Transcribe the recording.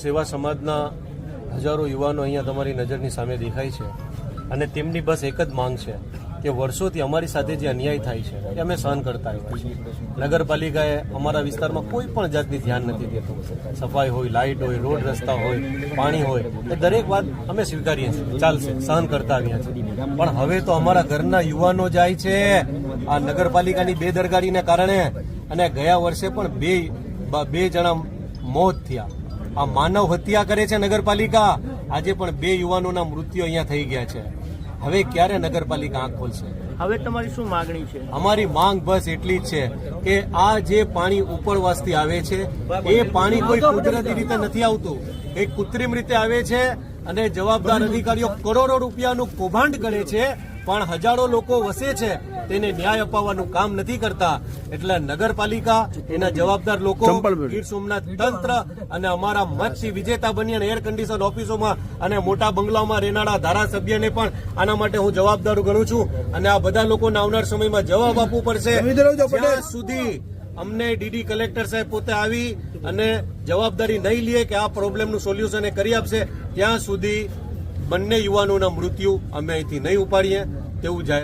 સેવા સમાજના હજારો યુવાનો અહીંયા તમારી નજરની સામે દેખાય છે. અને તેમની બસ એક જ માંગ છે કે વર્ષોથી અમારી સાથે જે અન્યાય થાય છે, એ અમે સહન કરતા આવ્યા છીએ. નગરપાલિકાએ અમારા વિસ્તારમાં કોઈ પણ જાતની ધ્યાન નથી દેતું. સફાઈ હોય, લાઇટ હોય, રોડ રસ્તા હોય, પાણી હોય, એ દરેક વાત અમે સ્વીકારીએ છીએ. ચાલશે, સહન કરતા આવ્યા છીએ. પણ હવે તો અમારા ઘરના યુવાનો જાય છે. આ નગરપાલિકાની બેદરકારીને કારણે અને ગયા વર્ષે પણ બે બે જણા મોત થયા. આ માનવ હત્યા કરે છે નગરપાલિકા. આજે પણ બે યુવાનોના મૃત્યુ અહીંયા થઈ ગયા છે. હવે ક્યારે નગરપાલિકા આંખ ખોલશે? હવે તમારી શું માંગણી છે? અમારી માંગ બસ એટલી જ છે કે આ જે પાણી ઉપરવાસથી આવે છે એ પાણી કોઈ કુદરતી રીતે નથી આવતું. એ કૃત્રિમ રીતે આવે છે અને જવાબદાર અધિકારીઓ કરોડો રૂપિયાનું કૌભાંડ કરે છે પણ હજારો લોકો વસે છે તેને ન્યાય અપાવવાનું કામ નથી કરતા. એટલે નગરપાલિકા એના જવાબદાર લોકો ગીર સોમનાથ તંત્ર અને અમારા મતથી વિજેતા બની અને એર કન્ડિશન ઓફિસોમાં અને મોટા બંગલાઓમાં રહેનારા ધારાસભ્યને પણ આના માટે હું જવાબદાર ગણું છું. અને આ બધા લોકોને આવનાર સમયમાં જવાબ આપવું પડશે. સુધી અમને ડીડી કલેક્ટર સાહેબ પોતે આવી અને જવાબદારી નહીં લે કે આ પ્રોબ્લેમનું સોલ્યુશન એ કરી આપશે ત્યાં સુધી બંને યુવાનોના મૃત્યુ અમે અહીંથી નહીં ઉપાડીએ તેવું જાહેર